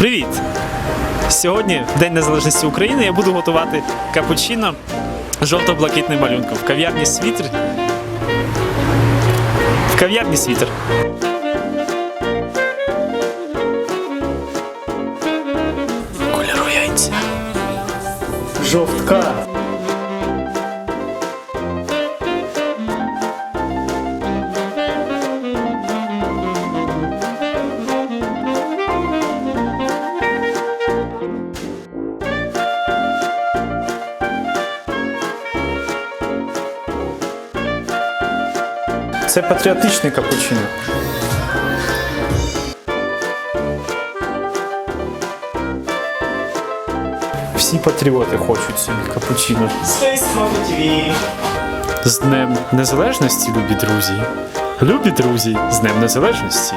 Привіт! Сьогодні, День Незалежності України, я буду готувати капучино жовто-блакитним малюнком в кав'ярні Світер. В кав'ярні Світер. Кольору яйця. Жовтка. Це патріотичний капучино. Всі патріоти хочуть собі капучино. З Днем Незалежності, любі друзі. Любі друзі, з Днем Незалежності.